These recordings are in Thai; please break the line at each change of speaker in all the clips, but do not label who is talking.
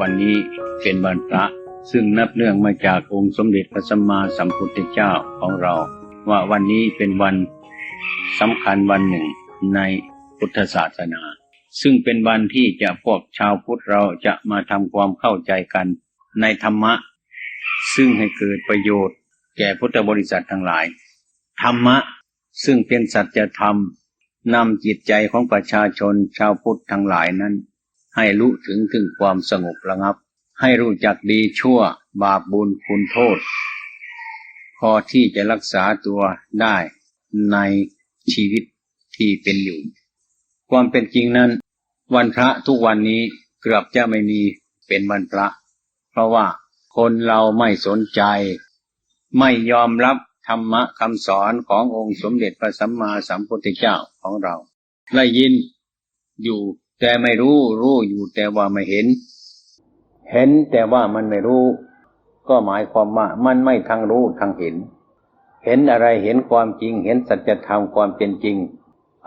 วันนี้เป็นวันพระ ซึ่งนับเนื่องมาจากองค์สมเด็จพระสัมมาสัมพุทธเจ้าของเรา ว่าวันนี้เป็นวันสำคัญวันหนึ่งในพุทธศาสนา ซึ่งเป็นวันที่จะพวกชาวพุทธเราจะมาทำความเข้าใจกันในธรรมะ ซึ่งให้เกิดประโยชน์ แก่พุทธบริษัททั้งหลาย ธรรมะซึ่งเป็นสัจธรรมนำจิตใจของประชาชนชาวพุทธทั้งหลายนั้น ให้รู้ถึงถึงความสงบระงับ ให้รู้จักดีชั่ว บาปบุญคุณโทษ พอที่จะรักษาตัวได้ในชีวิตที่เป็นอยู่ ความเป็นจริงนั้น วันพระทุกวันนี้เกือบจะไม่มีเป็นวันพระ เพราะว่าคนเราไม่สนใจ ไม่ยอมรับธรรมะคำสอนขององค์สมเด็จพระสัมมาสัมพุทธเจ้าของเรา ได้ยินอยู่ แต่ไม่รู้รู้อยู่แต่ว่าไม่เห็น เห็นแต่ว่ามันไม่รู้ ก็หมายความว่ามันไม่ทั้งรู้ทั้งเห็น เห็นอะไรเห็นความจริง เห็นสัจธรรมความเป็นจริง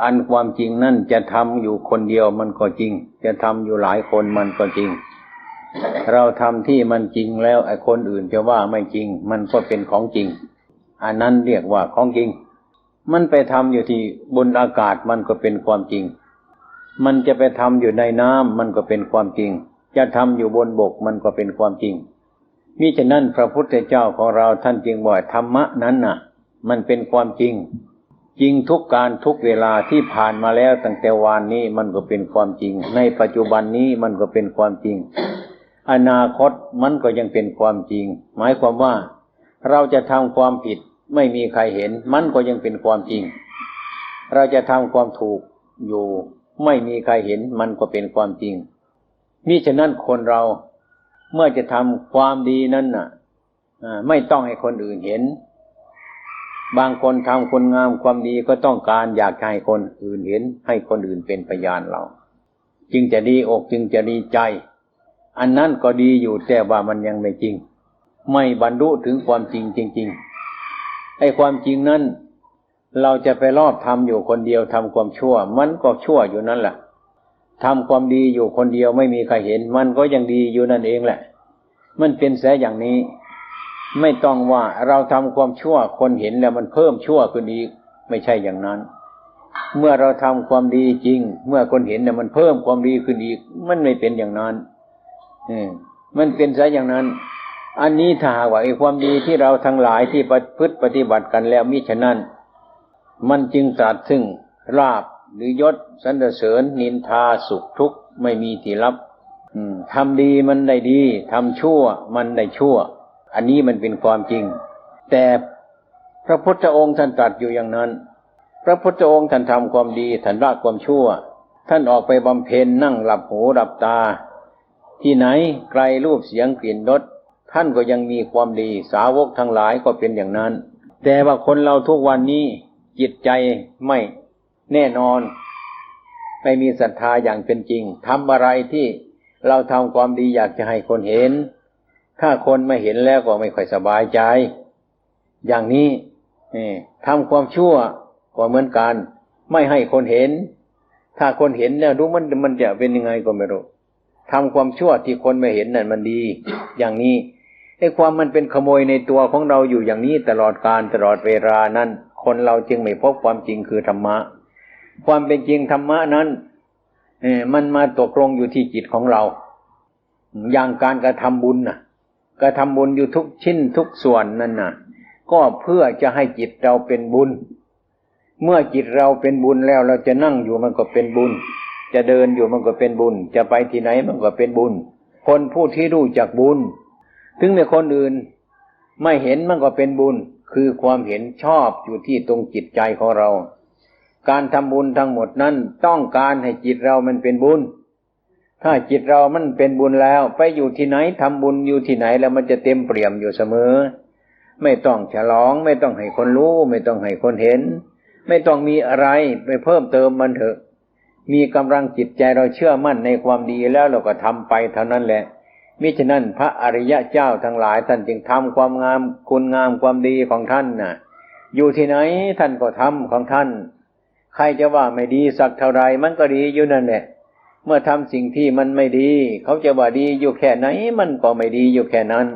อันความจริงนั่นจะทำอยู่คนเดียวมันก็จริง จะทำอยู่หลายคนมันก็จริง เราทำที่มันจริงแล้วไอ้คนอื่นจะว่าไม่จริง มันก็เป็นของจริง อันนั้นเรียกว่าของจริง มันไปทำอยู่ที่บนอากาศมันก็เป็นความจริง มันจะไปทำอยู่ในน้ำมันก็เป็นความจริง จะทำอยู่บนบกมันก็เป็นความจริงมิฉะนั้นพระพุทธเจ้าของเราท่านจึงบอกธรรมะนั้นน่ะ มันเป็นความจริง จริงทุกการทุกเวลาที่ผ่านมาแล้วตั้งแต่วานนี้มันก็เป็นความจริง ในปัจจุบันนี้มันก็เป็นความจริง อนาคตมันก็ยังเป็นความจริง หมายความว่า เราจะทำความผิดไม่มีใครเห็น มันก็ยังเป็นความจริง เราจะทำความถูกอยู่ ไม่มีใครเห็นมันก็เป็นความจริงมิฉะนั้นคนเราเมื่อจะทำความดีนั้นน่ะไม่ต้องให้คนอื่นเห็น บางคนทำคนงามความดีก็ต้องการอยากให้คนอื่นเห็น ให้คนอื่นเป็นพยานเรา จึงจะดีอกจึงจะดีใจ อันนั้นก็ดีอยู่แต่ว่ามันยังไม่จริง ไม่บรรลุถึงความจริงจริงๆไอ้ความจริงนั้น เราจะไปรอบทำอยู่คนเดียวทำความชั่ว มันก็ชั่วอยู่นั่นแหละทำความดีอยู่คนเดียวไม่มีใครเห็น มันก็ยังดีอยู่นั่นเองแหละ มันเป็นแสอย่างนี้ ไม่ต้องว่าเราทำความชั่วคนเห็นแล้วมันเพิ่มชั่วขึ้นอีกไม่ใช่อย่างนั้น เมื่อเราทำความดีจริง เมื่อคนเห็นเนี่ยมันเพิ่มความดีขึ้นอีก มันไม่เป็นอย่างนั้นอืมมันเป็นซะอย่างนั้น อันนี้ถ้าหากว่าไอ้ความดีที่เราทั้งหลายที่ประพฤติปฏิบัติกันแล้วมิฉะนั้น มันจึงตรัสซึ่งราบหรือยศสรรเสริญนินทาสุขทุกข์ไม่มีที่รับทำดีมันได้ดีทำชั่วมันได้ชั่ว อันนี้มันเป็นความจริง แต่พระพุทธองค์ท่านตรัสอยู่อย่างนั้น พระพุทธองค์ท่านทำความดีท่านละความชั่ว ท่านออกไปบำเพ็ญนั่งหลับหูหลับตา ที่ไหนไกลรูปเสียงกลิ่นรสท่านก็ยังมีความดีสาวกทั้งหลายก็เป็นอย่างนั้น แต่ว่าคนเราทุกวันนี้ จิตใจไม่แน่นอน ไม่มีศรัทธาอย่างเป็นจริงทำอะไรที่เราทำความดีอยากจะให้คนเห็น ถ้าคนไม่เห็นแล้วก็ไม่ค่อยสบายใจ อย่างนี้ทำความชั่วก็เหมือนกัน ไม่ให้คนเห็น ถ้าคนเห็นแล้วรู้มันมันจะเป็นยังไงก็ไม่รู้ทำความชั่วที่คนไม่เห็นนั่นมันดี อย่างนี้ไอ้ความมันเป็นขโมยในตัวของเราอยู่อย่างนี้ตลอดการตลอดเวลานั้น คนเราจึงไม่พบความจริงคือธรรมะ ความเป็นจริงธรรมะนั้นมันมาตกลงอยู่ที่จิตของเรา อย่างการกระทำบุญนะกระทำบุญอยู่ทุกชิ้นทุกส่วนนั่นน่ะ ก็เพื่อจะให้จิตเราเป็นบุญ เมื่อจิตเราเป็นบุญแล้วเราจะนั่งอยู่มันก็เป็นบุญ จะเดินอยู่มันก็เป็นบุญ จะไปที่ไหนมันก็เป็นบุญ คนผู้ที่รู้จักบุญ ถึงในคนอื่นไม่เห็นมันก็เป็นบุญ คือความเห็นชอบอยู่ที่ตรงจิตใจของเรา การทำบุญทั้งหมดนั้นต้องการให้จิตเรามันเป็นบุญ ถ้าจิตเรามันเป็นบุญแล้ว ไปอยู่ที่ไหนทำบุญอยู่ที่ไหนแล้วมันจะเต็มเปี่ยมอยู่เสมอ ไม่ต้องฉลอง ไม่ต้องให้คนรู้ ไม่ต้องให้คนเห็น ไม่ต้องมีอะไรไปเพิ่มเติมมันเถอะ มีกำลังจิตใจเราเชื่อมั่นในความดีแล้วเราก็ทำไปเท่านั้นแหละ มิฉะนั้นพระอริยะเจ้าทั้งหลายท่านจึงทำความงามคุณงามความดีของท่านน่ะ อยู่ที่ไหนท่านก็ทำของท่าน ใครจะว่าไม่ดีสักเท่าไรมันก็ดีอยู่นั่นแหละ
เมื่อทำสิ่งที่มันไม่ดี เขาจะว่าดีอยู่แค่ไหนมันก็ไม่ดีอยู่แค่นั้น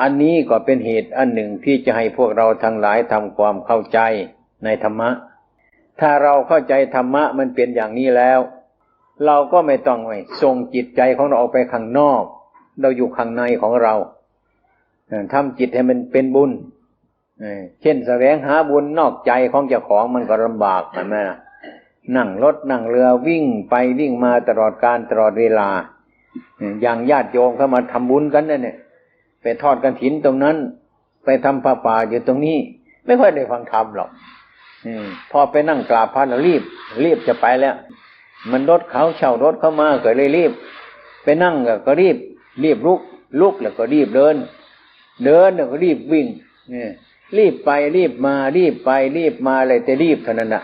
อันนี้ก็เป็นเหตุอันหนึ่งที่จะให้พวกเราทั้งหลายทำความเข้าใจในธรรมะ ถ้าเราเข้าใจธรรมะมันเป็นอย่างนี้แล้ว เราก็ไม่ต้องไปส่งจิตใจของเราออกไปข้างนอก เราอยู่ข้างในของเราทำจิตให้มันเป็นบุญเช่นแสวงหาบุญนอกใจของเจ้าของมันก็ลำบากเห็นไหมล่ะนั่งรถนั่งเรือวิ่งไปวิ่งมาตลอดการตลอดเวลา อย่างญาติโยมเข้ามาทำบุญกันนั่นเนี่ย ไปทอดกระถินตรงนั้น ไปทำผ้าป่าอยู่ตรงนี้ ไม่ค่อยได้ฟังธรรมหรอกอพอไปนั่งกราบพระแล้วรีบ รีบจะไปแล้ว มันรถเขาเช่ารถเข้ามาก็เลยรีบ ไปนั่งก็รีบ รีบลุกลุกแล้วก็รีบเดิน เดินแล้วก็รีบวิ่งเนี่ยรีบไปรีบมารีบไปรีบมาอะไรแต่รีบเท่านั้นนะ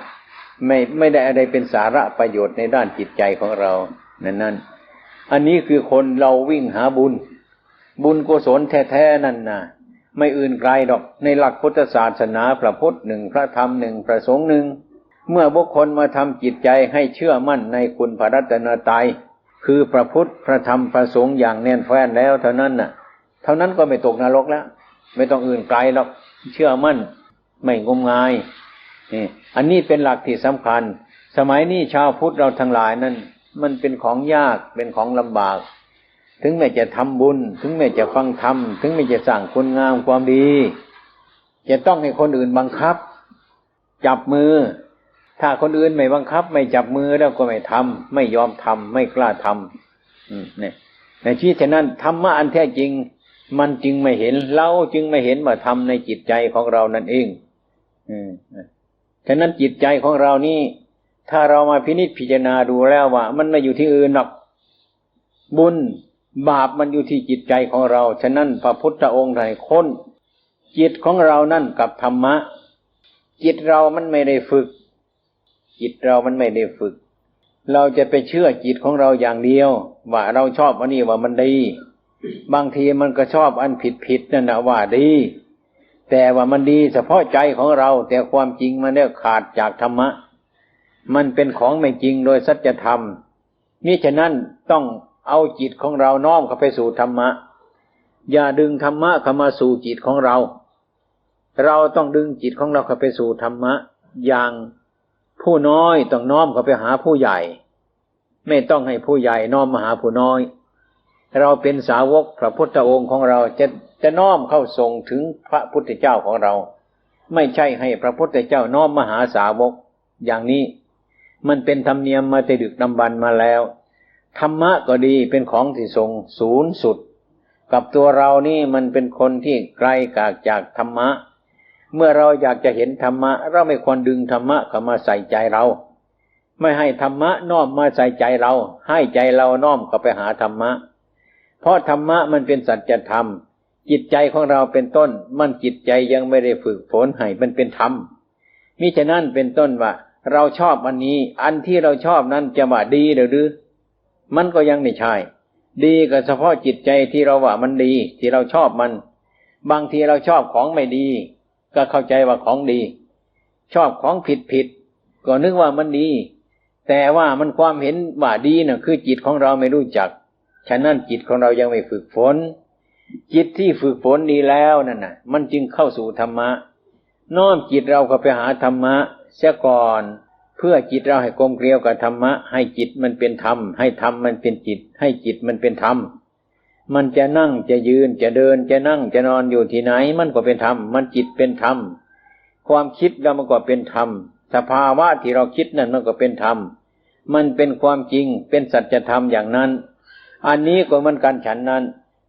ไม่ไม่ได้อะไรเป็นสาระประโยชน์ในด้านจิตใจของเรานั่นนั่นอันนี้คือคนเราวิ่งหาบุญ บุญกุศลแท้ๆนั่นนะไม่อื่นไกลดอกในหลักพุทธศาสนาพระพุทธหนึ่งพระธรรมหนึ่งพระสงฆ์หนึ่งเมื่อบุคคลมาทำจิตใจให้เชื่อมั่นในคุณพระรัตนตรัย คือพระพุทธพระธรรมพระสงฆ์อย่างแน่นแฟ้นแล้วเท่านั้นน่ะ เท่านั้นก็ไม่ตกนรกแล้ว ไม่ต้องอื่นไกลหรอกเชื่อมั่นไม่งมงายนี่อันนี้เป็นหลักที่สำคัญ สมัยนี้ชาวพุทธเราทั้งหลายนั้น มันเป็นของยากเป็นของลำบาก ถึงแม้จะทำบุญ ถึงแม้จะฟังธรรมถึงแม้จะสร้างคุณงามความดี จะต้องให้คนอื่นบังคับ จับมือ ถ้าคนอื่นไม่บังคับ ไม่จับมือแล้วก็ไม่ทำไม่ยอมทำไม่กล้าทำอืมเนี่ยในชีวิตฉะนั้นธรรมะอันแท้จริง มันจึงไม่เห็นเราจึงไม่เห็นว่าทำในจิตใจของเรานั่นเอง อืมฉะนั้นจิตใจของเรานี่ ถ้าเรามาพินิจพิจารณาดูแล้วว่า มันไม่อยู่ที่อื่นหรอกบุญบาปมันอยู่ที่จิตใจของเรา ฉะนั้นพระพุทธองค์ไทยค้นจิตของเรานั่นกับธรรมะ จิตเรามันไม่ได้ฝึก จิตเรามันไม่ได้ฝึก เราจะไปเชื่อจิตของเราอย่างเดียว ว่าเราชอบอันนี้ว่ามันดี บางทีมันก็ชอบอันผิดผิดๆนั่นนะว่าดี แต่ว่ามันดีเฉพาะใจของเรา แต่ความจริงมันเนี่ยขาดจากธรรมะ มันเป็นของไม่จริงโดยสัจธรรมมิฉะนั้นต้องเอาจิตของเราน้อมเข้าไปสู่ธรรมะ อย่าดึงธรรมะเข้ามาสู่จิตของเรา เราต้องดึงจิตของเราเข้าไปสู่ธรรมะ อย่าง ผู้น้อยต้องน้อมเข้าไปหาผู้ใหญ่ ไม่ต้องให้ผู้ใหญ่น้อมมาหาผู้น้อย เราเป็นสาวกพระพุทธองค์ของเราจะจะน้อมเข้าส่งถึงพระพุทธเจ้าของเรา ไม่ใช่ให้พระพุทธเจ้าน้อมมาหาสาวก อย่างนี้ มันเป็นธรรมเนียมมาแต่ดึกดำบรรมาแล้ว ธรรมะก็ดีเป็นของที่ทรงศูนย์สุด กับตัวเรานี่มันเป็นคนที่ไกลกากจากธรรมะ เมื่อเราอยากจะเห็นธรรมะ เราไม่ควรดึงธรรมะเข้ามาใส่ใจเรา ไม่ให้ธรรมะน้อมมาใส่ใจเรา ให้ใจเราน้อมเข้าไปหาธรรมะ เพราะธรรมะมันเป็นสัจธรรม จิตใจของเราเป็นต้น มันจิตใจยังไม่ได้ฝึกฝนให้มันเป็นธรรมมิฉะนั้นเป็นต้นว่าเราชอบอันนี้ อันที่เราชอบนั้นจะว่าดีหรือ มันก็ยังไม่ใช่ ดีก็เฉพาะจิตใจที่เราว่ามันดี ที่เราชอบมัน บางทีเราชอบของไม่ดี ก็เข้าใจว่าของดี ชอบของผิดผิดก็นึกว่ามันดี แต่ว่ามันความเห็นว่าดีน่ะ คือจิตของเราไม่รู้จัก ฉะนั้นจิตของเรายังไม่ฝึกฝน จิตที่ฝึกฝนดีแล้วนั่นน่ะ มันจึงเข้าสู่ธรรมะ น้อมจิตเราก็ไปหาธรรมะเสียก่อนเพื่อจิตเราให้กลมเกลียวกับธรรมะ ให้จิตมันเป็นธรรม ให้ธรรมมันเป็นจิต ให้จิตมันเป็นธรรม มันจะนั่งจะยืนจะเดินจะนั่งจะนอนอยู่ที่ไหน มันก็เป็นธรรม มันจิตเป็นธรรม ความคิดเรามันก็เป็นธรรม สภาวะที่เราคิดนั่นมันก็เป็นธรรม มันเป็นความจริงเป็นสัจธรรมอย่างนั้น อันนี้ก็มันกันฉันนั้น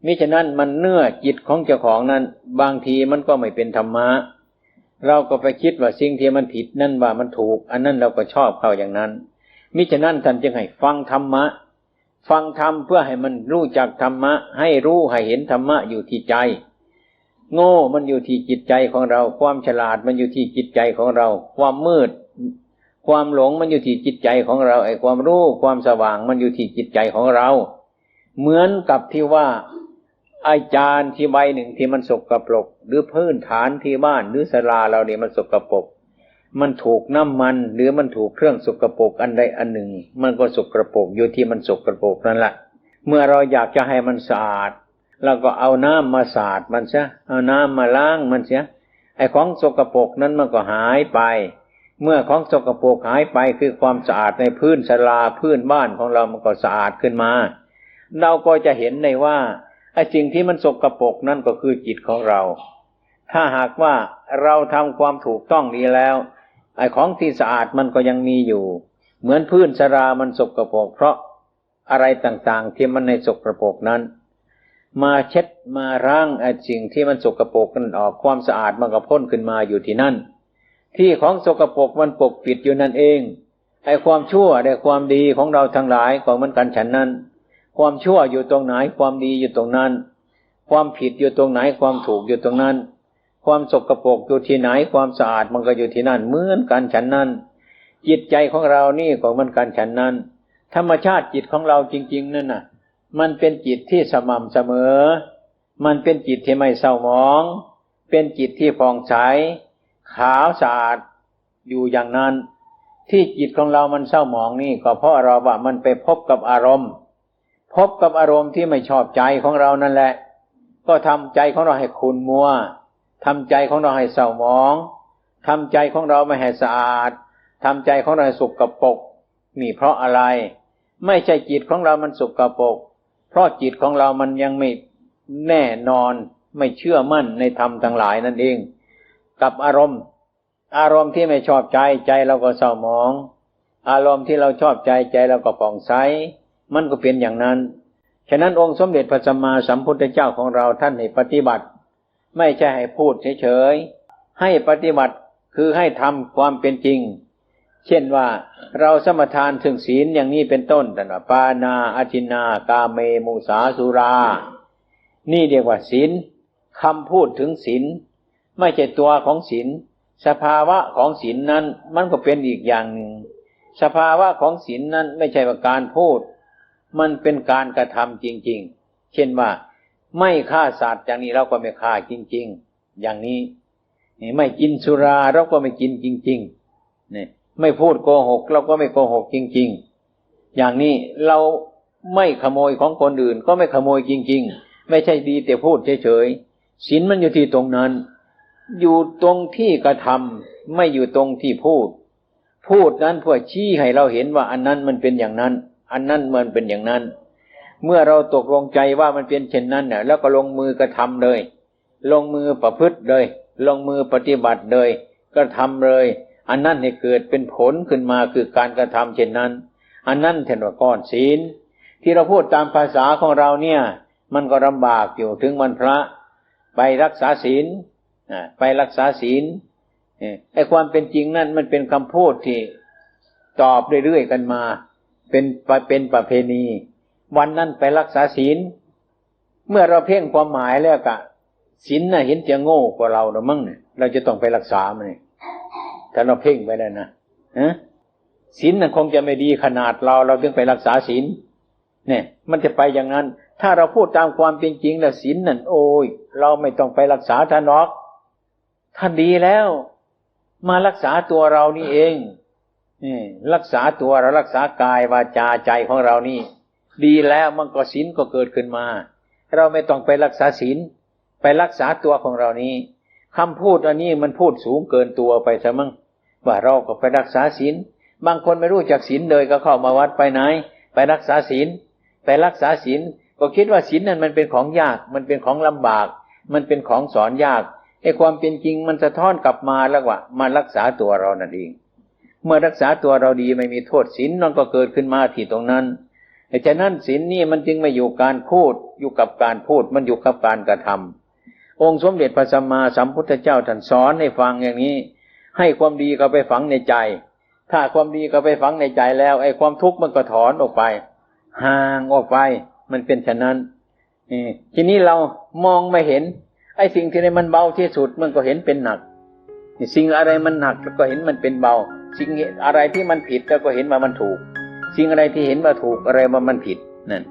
มิฉะนั้นมันเนื้อจิตของเจ้าของนั้น บางทีมันก็ไม่เป็นธรรมะเราก็ไปคิดว่าสิ่งที่มันผิดนั่นว่ามันถูก อันนั้นเราก็ชอบเขาอย่างนั้น มิฉะนั้นท่านจึงให้ฟังธรรมะ ฟังธรรมเพื่อให้มันรู้จักธรรมะ ให้รู้ให้เห็นธรรมะอยู่ที่ใจ โง่มันอยู่ที่จิตใจของเรา ความฉลาดมันอยู่ที่จิตใจของเรา ความมืด ความหลงมันอยู่ที่จิตใจของเราไอ้ความรู้ความสว่างมันอยู่ที่จิตใจของเรา เหมือนกับที่ว่าอาจารย์ที่ใบหนึ่งที่มันสกรปรก หรือพื้นฐานที่บ้านหรือศาลาเราเนี่ยมันสกรปรก มันถูกน้ำมัน หรือมันถูกเครื่องสกปรกอันใดอันหนึ่ง มันก็สกปรกอยู่ที่มันสกปรกนั่นแหละเมื่อเราอยากจะให้มันสะอาดเราก็เอาน้ำมาสาดมันเสียเอาน้ำมาล้างมันเสียไอ้ของสกปรกนั้นมันก็หายไป เมื่อของสกปรกหายไปคือความสะอาดในพื้นศาลาพื้นบ้านของเรามันก็สะอาดขึ้นมา เราก็จะเห็นในว่าไอ้สิ่งที่มันสกปรกนั่นก็คือจิตของเรา ถ้าหากว่าเราทำความถูกต้องนี้แล้ว ไอ้ของที่สะอาดมันก็ยังมีอยู่ เหมือนพื้นสรามันสกปรกเพราะอะไรต่างๆ ที่มันในสกปรกนั้น มาเช็ดมาร่างไอ้สิ่งที่มันสกปรกนั้นออกความสะอาดมันก็พ่นขึ้นมาอยู่ที่นั่น ที่ของสกปรกมันปกปิดอยู่นั่นเองไอ้ความชั่วไอ้ความดีของเราทั้งหลายก็เหมือนกันฉันนั้น ความชั่วอยู่ตรงไหนความดีอยู่ตรงนั้น ความผิดอยู่ตรงไหนความถูกอยู่ตรงนั้น ความสกปรกอยู่ที่ไหนความสะอาดมันก็อยู่ที่นั่นเหมือนกันฉันนั้น จิตใจของเรานี่ก็เหมือนกันฉันนั้น ธรรมชาติจิตของเราจริง ๆ นั่นน่ะ มันเป็นจิตที่สม่ำเสมอ มันเป็นจิตที่ไม่เศร้าหมอง เป็นจิตที่ผ่องใสขาวสะอาดอยู่อย่างนั้น ที่จิตของเรามันเศร้าหมองนี่ก็เพราะเราว่ามันไปพบกับอารมณ์ พบกับอารมณ์ที่ไม่ชอบใจของเรานั่นแหละ ก็ทำใจของเราให้ขุ่นมัว ทำใจของเราให้เศร้าหมองทำใจของเราไม่ให้สะอาดทำใจของเราสุกกระปกนี่เพราะอะไร ไม่ใช่จิตของเรามันสุกกระปก เพราะจิตของเรามันยังไม่แน่นอนไม่เชื่อมั่นในธรรมทั้งหลายนั่นเอง กับอารมณ์ อารมณ์ที่ไม่ชอบใจใจเราก็เศร้าหมอง อารมณ์ที่เราชอบใจใจเราก็ผ่องใสมันก็เป็นอย่างนั้น ฉะนั้นองค์สมเด็จพระสัมมาสัมพุทธเจ้าของเราท่านให้ปฏิบัติ ไม่ใช่ให้พูดเฉยๆ ให้ปฏิบัติคือให้ทำความเป็นจริง เช่นว่าเราสมทานถึงศีลอย่างนี้เป็นต้นแต่ว่าปานาอธินากาเมมุสาสุรา นี่เรียกว่าศีลคำพูดถึงศีลไม่ใช่ตัวของศีลสภาวะของศีลนั้นมันก็เป็นอีกอย่างหนึ่ง สภาวะของศีลนั้นไม่ใช่ว่าการพูด มันเป็นการกระทำจริง ๆ เช่นว่า ไม่ฆ่าสัตว์อย่างนี้เราก็ไม่ฆ่าจริง ๆ อย่างนี้ไม่กินสุราเราก็ไม่กินจริงๆนี่ไม่พูดโกหก เราก็ไม่โกหกจริง ๆ อย่างนี้เราไม่ขโมยของคนอื่น ก็ไม่ขโมยจริง ๆ ไม่ใช่ดีแต่พูดเฉยๆศีลมันอยู่ที่ตรงนั้น อยู่ตรงที่กระทำไม่อยู่ตรงที่พูด พูดนั้นเพื่อชี้ให้เราเห็นว่าอันนั้นมันเป็นอย่างนั้น อันนั้นมันเป็นอย่างนั้น เมื่อเราตกลงใจว่ามันเป็นเช่นนั้นเนี่ยแล้วก็ลงมือกระทำเลย ลงมือประพฤติเลย ลงมือปฏิบัติเลยกระทำเลย อันนั้นให้เกิดเป็นผลขึ้นมาคือการกระทำเช่นนั้น อันนั้นแทนว่าก้อนศีล ที่เราพูดตามภาษาของเราเนี่ย มันก็ลำบากอยู่ถึงวันพระ ไปรักษาศีลไปรักษาศีลไอ้ความเป็นจริงนั่นมันเป็นคำพูดที่ตอบเรื่อยๆกันมา เป็นเป็นประเพณี วันนั้นไปรักษาศีล เมื่อเราเพ่งความหมายแล้วกะศีลน่ะเห็นจะโง่กว่าเราหรือมั้งเนี่ยเราจะต้องไปรักษามันเนี่ยถ้าเราเพ่งไปแล้วนะฮะศีลน่ะคงจะไม่ดีขนาดเราเราถึงไปรักษาศีลเนี่ย มันจะไปอย่างนั้น ถ้าเราพูดตามความเป็นจริงแล้วศีลนั่นโอ้ยเราไม่ต้องไปรักษาท่านหรอก ท่านดีแล้ว มารักษาตัวเรานี่เองนี่รักษาตัวเรารักษากายวาจาใจของเรานี่ ดีแล้วมันก็ศีลก็เกิดขึ้นมา เราไม่ต้องไปรักษาศีลไปรักษาตัวของเรานี้คำพูดอันนี้มันพูดสูงเกินตัวไปซะมั้งว่าเราก็ไปรักษาศีลบางคนไม่รู้จักศีลเลยก็เข้ามาวัดไปไหน ไปรักษาศีลไปรักษาศีลก็คิดว่าศีลนั้นมันเป็นของยาก มันเป็นของลำบาก มันเป็นของสอนยากไอ้ความเป็นจริงมันสะท้อนกลับมาแล้วว่ามารักษาตัวเรานั่นเอง เมื่อรักษาตัวเราดีไม่มีโทษศีลนั่นก็เกิดขึ้นมาที่ตรงนั้น ฉะนั้นศีลนี่มันจึงไม่อยู่การพูดอยู่กับการพูดมันอยู่กับการกระทำองค์สมเด็จพระสัมมาสัมพุทธเจ้าท่านสอนให้ฟังอย่างนี้ ให้ความดีก็ไปฝังในใจ ถ้าความดีก็ไปฝังในใจแล้วไอ้ความทุกข์มันก็ถอนออกไป ห่างออกไป มันเป็นฉะนั้นทีนี้เรามองไม่เห็น ไอ้สิ่งที่ในมันเบาที่สุดมันก็เห็นเป็นหนัก สิ่งอะไรมันหนักแล้วก็เห็นมันเป็นเบา สิ่งอะไรที่มันผิดแล้วก็เห็นว่ามันถูก สิ่งอะไรที่เห็นว่าถูกอะไรว่ามันผิดนั่น